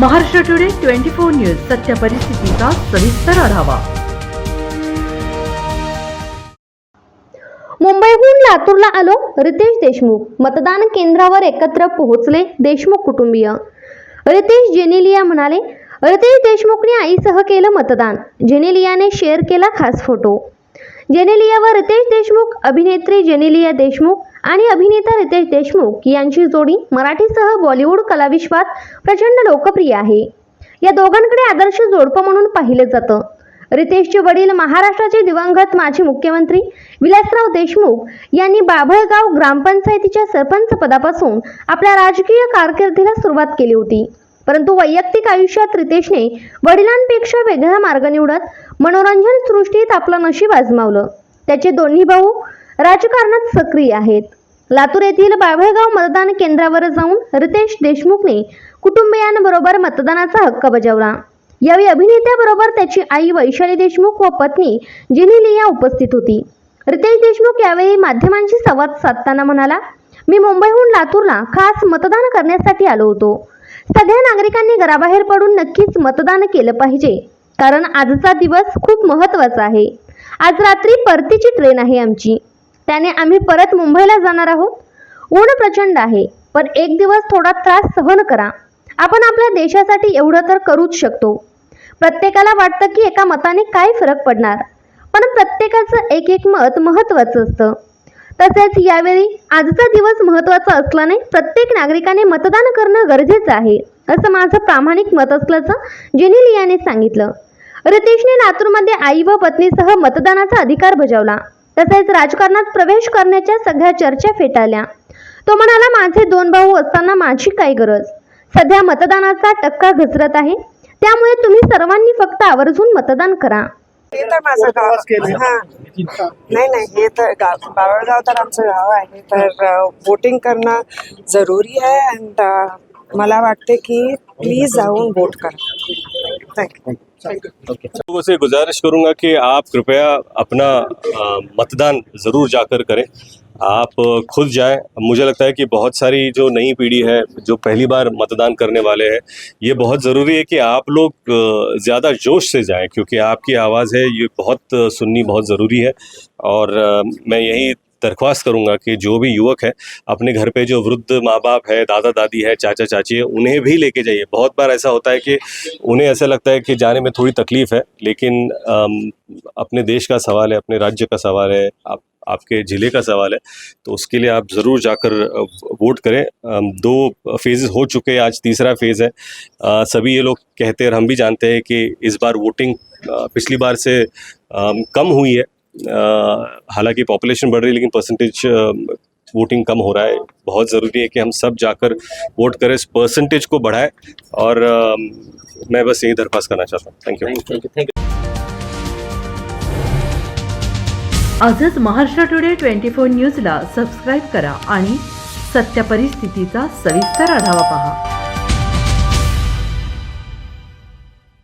Maharashtra today twenty four news सत्य परिस्थितीचा सविस्तर आढावा. मुंबईहून लातूरला आलो रितेश देशमुख. मतदान केंद्रावर एकत्र पोहोचले देशमुख कुटुंबीय. रितेश जेनेलिया म्हणाले रितेश देशमुखने आईसह केलं मतदान. जेनेलियाने शेअर केला खास फोटो जेनेलिया व रितेश देशमुख अभिनेत्री जेनेलिया देशमुख आणि अभिनेता रितेश देशमुख यांची जोडी मराठीसह बॉलिवूड कलाविश्वात प्रचंड लोकप्रिय आहे. या दोघांकडे आदर्श जोडपं म्हणून पाहिलं जातं. रितेशचे वडील महाराष्ट्राचे दिवंगत माजी मुख्यमंत्री विलासराव देशमुख यांनी बाभळगाव ग्रामपंचायतीच्या सरपंच पदापासून आपल्या राजकीय कारकिर्दीला सुरुवात केली होती. परंतु वैयक्तिक आयुष्यात रितेशने वडिलांपेक्षा वेगळा मार्ग निवडत मनोरंजन सृष्टीत आपलं नशीब आजमावलं. त्याचे दोन्ही भाऊ राजकारणात सक्रिय आहेत. लातूर येथील बाभळगाव मतदान केंद्रावर जाऊन रितेश देशमुखने कुटुंबियांबरोबर मतदानाचा हक्क बजावला. यावेळी अभिनेत्याबरोबर त्याची आई वैशाली देशमुख व पत्नी जिनिलिया उपस्थित होती. रितेश देशमुख यावेळी माध्यमांशी संवाद साधताना म्हणाला मी मुंबईहून लातूरला खास मतदान करण्यासाठी आलो होतो. सगळ्या नागरिकांनी घराबाहेर पडून नक्कीच मतदान केलं पाहिजे. कारण आजचा दिवस खूप महत्त्वाचा आहे. आज रात्री परतीची ट्रेन आहे आमची. त्याने आम्ही परत मुंबईला जाणार आहोत. ऊन प्रचंड आहे पण एक दिवस थोडा त्रास सहन करा. आपण आपल्या देशासाठी एवढं तर करूच शकतो. प्रत्येकाला वाटतं की एका मताने काय फरक पडणार. पण प्रत्येकाचं एक एक मत महत्त्वाचं असतं. तसेच यावेळी आजचा दिवस महत्त्वाचा असल्याने प्रत्येक नागरिकाने मतदान करणं गरजेचं आहे असं माझं प्रामाणिक मत असल्याचं जेनिलियाने सांगितलं. रितेशने लातूरमध्ये आई व पत्नीसह मतदानाचा अधिकार बजावला. तसेच राजकारणात प्रवेश करण्याच्या सगळ्या चर्चा फेटाळल्या. तो म्हणाला माझे दोन भाऊ असताना माझी काय गरज. सध्या मतदानाचा टक्का घसरत आहे. त्यामुळे तुम्ही सर्वांनी फक्त आवर्जून मतदान करा. हे तर माझं गाव. हा. नाही नाही हे तर गाव. बावळगाव तर आमचं गाव आहे. तर वोटिंग करणं जरुरी आहे अँड मला वाटते की प्लीज जाऊन वोट करा. थँक्यू लोगों से गुजारिश करूँगा कि आप कृपया अपना मतदान ज़रूर जाकर करें। आप खुद जाएँ। मुझे लगता है कि बहुत सारी जो नई पीढ़ी है, जो पहली बार मतदान करने वाले हैं, ये बहुत ज़रूरी है कि आप लोग ज़्यादा जोश से जाएँ, क्योंकि आपकी आवाज़ है, ये बहुत सुननी बहुत ज़रूरी है। और मैं यही दरख्वास्त करूँगा कि जो भी युवक है अपने घर पे जो वृद्ध माँ बाप है दादा दादी है चाचा चाची है उन्हें भी लेके जाइए। बहुत बार ऐसा होता है कि उन्हें ऐसा लगता है कि जाने में थोड़ी तकलीफ़ है लेकिन अम, अपने देश का सवाल है अपने राज्य का सवाल है आप आपके ज़िले का सवाल है तो उसके लिए आप ज़रूर जाकर वोट करें। दो फेजेस हो चुके हैं आज तीसरा फ़ेज़ है। सभी ये लोग कहते हैं हम भी जानते हैं कि इस बार वोटिंग पिछली बार से कम हुई है। हालांकि पॉपुलेशन बढ़ रही है लेकिन परसेंटेज वोटिंग कम हो रहा है। बहुत ज़रूरी है कि हम सब जाकर वोट करें इस परसेंटेज को बढ़ाएं और अम, मैं बस यही दरख्वास्त करना चाहता हूँ। थैंक यू आजच महाराष्ट्र टुडे ट्वेंटी फोर न्यूजला सबस्क्राईब करा आणि सत्य परिस्थितीचा सविस्तर आढावा पहा.